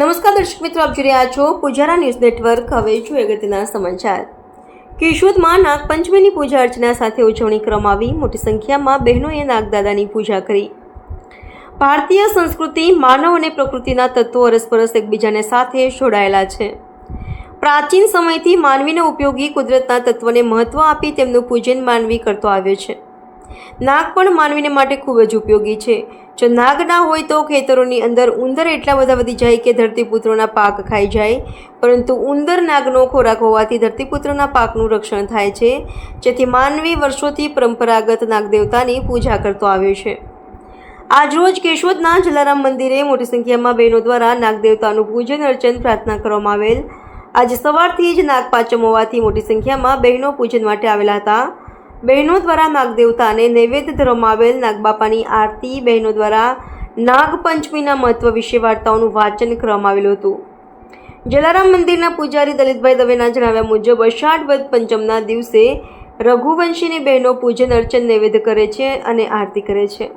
નમસ્કાર દર્શક મિત્રો, આપ જોઈ રહ્યા છો પૂજારા ન્યૂઝ નેટવર્ક. હવે છું અગત્યના સમાચાર. કેશોદમાં નાગપંચમીની પૂજા અર્ચના સાથે ઉજવણી કરવામાં આવી. મોટી સંખ્યામાં બહેનોએ નાગદાદાની પૂજા કરી. ભારતીય સંસ્કૃતિ, માનવ અને પ્રકૃતિના તત્વો અરસપરસ એકબીજાને સાથે જોડાયેલા છે. પ્રાચીન સમયથી માનવીને ઉપયોગી કુદરતના તત્વને મહત્વ આપી તેમનું પૂજન માનવી કરતો આવ્યો છે. નાગ પણ માનવીને માટે ખૂબ જ ઉપયોગી છે. જો નાગ ના હોય તો ખેતરોની અંદર ઉંદર એટલા બધા વધી જાય કે ધરતીપુત્રોના પાક ખાઈ જાય. પરંતુ ઉંદર નાગનો ખોરાક હોવાથી ધરતીપુત્રોના પાકનું રક્ષણ થાય છે. જેથી માનવી વર્ષોથી પરંપરાગત નાગદેવતાની પૂજા કરતો આવ્યો છે. આજરોજ કેશોદના જલારામ મંદિરે મોટી સંખ્યામાં બહેનો દ્વારા નાગદેવતાનું પૂજન, અર્ચન, પ્રાર્થના કરવામાં આવેલ. આજે સવારથી જ નાગપાંચમ હોવાથી મોટી સંખ્યામાં બહેનો પૂજન માટે આવેલા હતા. બહેનો દ્વારા નાગદેવતાને નૈવેદ્ય ધરવામાં નાગબાપાની આરતી બહેનો દ્વારા નાગપંચમીના મહત્વ વિશે વાર્તાઓનું વાંચન કરવામાં આવેલું હતું. જલારામ મંદિરના પૂજારી દલિતભાઈ દવેના જણાવ્યા મુજબ અષાઢ વદ પંચમના દિવસે રઘુવંશીની બહેનો પૂજન અર્ચન નૈવેદ્ય કરે છે અને આરતી કરે છે.